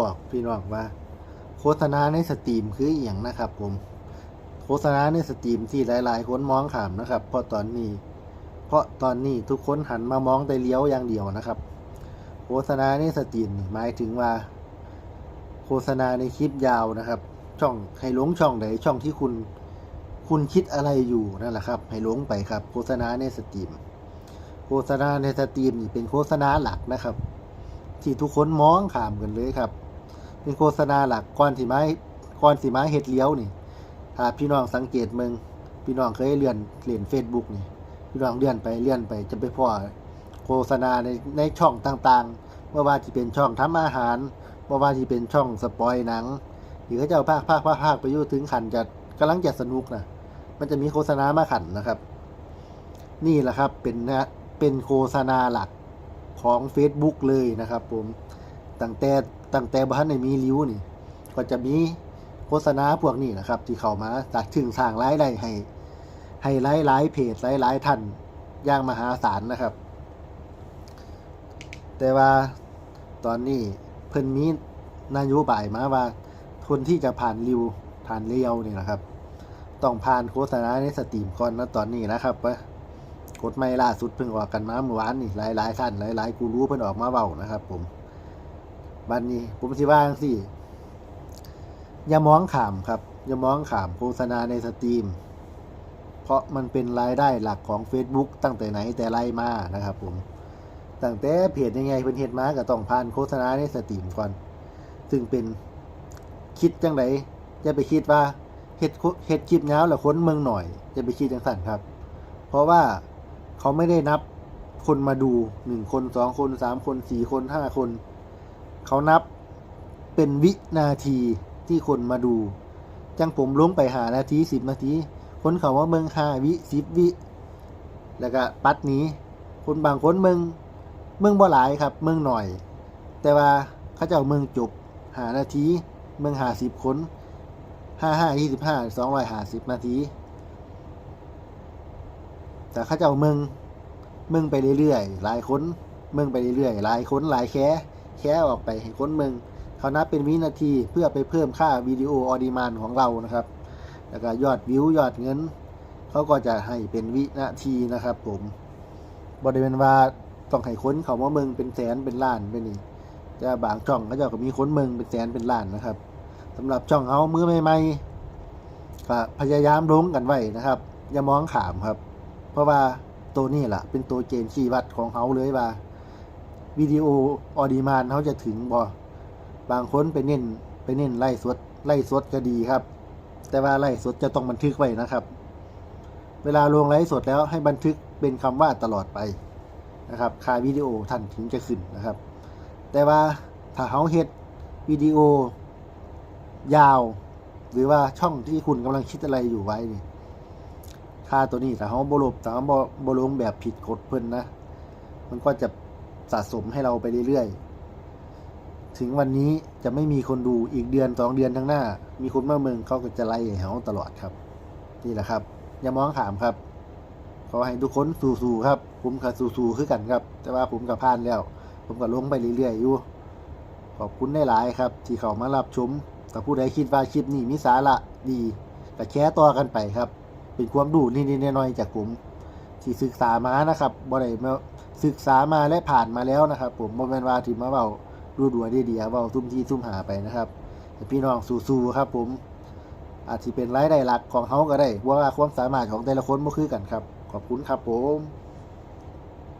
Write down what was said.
บอกพี่น้องว่า โฆษณาในสตรีมคืออย่างนะครับ ผม โฆษณาในสตรีมที่หลายๆคนมองขามนะครับ เพราะตอนนี้ เพราะตอนนี้ทุกคนหันมามองแต่เลี้ยวอย่างเดียวนะครับ โฆษณาในสตรีมหมายถึงว่า โฆษณาในคลิปยาวนะครับ ช่องให้หลงช่องไหนช่องที่คุณ คุณคิดอะไรอยู่นั่นแหละครับ ให้หลงไปครับ โฆษณาในสตรีมโฆษณาในสตรีมนี่เป็นโฆษณาหลักนะครับ ที่ทุกคนมองขามกันเลยครับ เป็นโฆษณาหลักก่อนที่มาก่อนสิมาเฮ็ดเลี้ยวนี่ถ้าพี่น้องสังเกตมืองพี่น้องเคยเลื่อนเล่น Facebook นี่พี่น้องเลื่อนไปเลื่อนไปจะไปพ่อโฆษณาในในช่องต่างๆไม่ว่าที่เป็นช่องทำอาหารไม่ว่าที่เป็นช่องสปอยหนังหรือเขาจะเอาภาคภาคภาคภาคไปยู่ถึงขันจะกำลังจะสนุกนะมันจะมีโฆษณามาขันนะครับ นี่แหละครับเป็นนะเป็นโฆษณาหลักของ Facebook เลยนะครับผมตั้งแต่ ตั้งแต่บ้านในมีริ้วนี่ ก็จะมีโฆษณาพวกนี้นะครับ ที่เข้ามาจากถึงสร้างรายได้ให้ ให้หลายหลายเพจหลายหลายท่านย่างมหาศาลนะครับ แต่ว่าตอนนี้เพิ่นมีนโยบายมาว่าคนที่จะผ่านริวผ่านเลียวนี่นะครับ ต้องผ่านโฆษณาในสตรีมก่อนนะตอนนี้นะครับว่ากฎใหม่ล่าสุดเพิ่งออกกันมาเมื่อวานนี่หลายหลายๆท่านหลายหลายๆกูรู้เพิ่นออกมาเบานะครับ ผม บัดนนี้ผมสิว่าจังซี่อย่ามองขามครับอย่ามองขามโฆษณาในสตรีม เพราะมันเป็นรายได้หลักของ Facebook ตั้งแต่ไหนแต่ไรมานะครับ ผมตั้งแต่เพจยังไงเพิ่นเฮ็ดมาก็ต้องผ่านโฆษณาในสตรีมก่อน ซึ่งเป็นคิดจังไดอย่าไปคิดว่าเฮ็ดเฮ็ดคลิปยาวแล้วคนเมืองหน่อยอย่าไปคิดจังสั่นครับ เพราะว่าเขาไม่ได้นับคนมาดูหนึ่งคนสองคนสามคนสี่คนห้าคน เขานับเป็นวินาทีที่คนมาดู จังผมลงไปหานาทีสิบนาที คนเขาว่าเมืองห้าวิสิบวิ แล้วก็ปัดนี้ คนบางคนเมืองเมืองบ่หลายครับ เมืองหน่อย แต่ว่าเขาเจ้าเมืองจบหานาที เมืองหาสิบคนห้าห้ายี่สิบห้าสองร้อยหาสิบนาที แต่เขาเจ้าเมืองเมืองไปเรื่อยๆหลายคนเมืองไปเรื่อยๆหลายคนหลายแค่ แค่ออกไปให้คนเมืองเขานับเป็นวินาทีเพื่อไปเพิ่มค่าวิดีโอออดิมานของเรานะครับ แล้วก็ยอดวิวยอดเงิน เขาก็จะให้เป็นวินาทีนะครับ ผมบริเวณว่าต้องให้ค้นเขาว่าเมืองเป็นแสนเป็นล้านไปนี่จะบางช่องเขาจะก็มีค้นเมืองเป็นแสนเป็นล้านนะครับสำหรับช่องเอามือใหม่ๆก็พยายามลงกันไว้นะครับ อย่ามองขามครับ เพราะว่าตัวนี้แหละเป็นตัวเกณฑ์ชี้วัดของเขาเลยว่า วิดีโอออดิมานเขาจะถึงบ่บางคนไปเน้นไปเน้นไล่สดไล่สดก็ดีครับ แต่ว่าไล่สดจะต้องบันทึกไว้นะครับ เวลาลงไลฟ์สดแล้วให้บันทึกเป็นคำว่าตลอดไปนะครับค่าวิดีโอท่านถึงจะขึ้นนะครับ แต่ว่าถ้าเขาเฮ็ดวิดีโอยาว หรือว่าช่องที่คุณกำลังคิดอะไรอยู่ไว้นี่ค่าตัวนี้ถ้าเขาบลบถ้าเขาบบลงแบบผิดกฎเพิ่นนะ มันก็จะ สะสมให้เราไปเรื่อยๆ ถึงวันนี้จะไม่มีคนดูอีกเดือนสองเดือนข้างหน้า มีคนมาเมืองเขาก็จะไล่ให้เขาตลอดครับ นี่แหละครับ อย่ามองขามครับ ขอให้ทุกคนสู้ๆครับ ผมกับสู้ๆคือกันครับ แต่ว่าผมกับพานแล้ว ผมก็ลงไปเรื่อยๆอยู่ ขอบคุณได้หลายครับ ที่เขามารับชมถ้าผู้ใดคิดว่าคลิปนี้มีสาระดีก็แชร์ต่อกันไปครับ เป็นความดูนิดๆน่อยๆจากผมที่ศึกษามานะครับบ่ได้มา ศึกษามาและผ่านมาแล้วนะครับ ผมบ่แม่นว่าที่มาเบาดูดัวดีเดียเบาซุ่มที่ซุ่มหาไปนะครับพี่น้องสู้ๆครับผมอาจสิเป็นรายได้หลักของเขาก็ได้เพราะว่าความสามารถของแต่ละคนบ่คือกันครับ ขอบคุณครับผม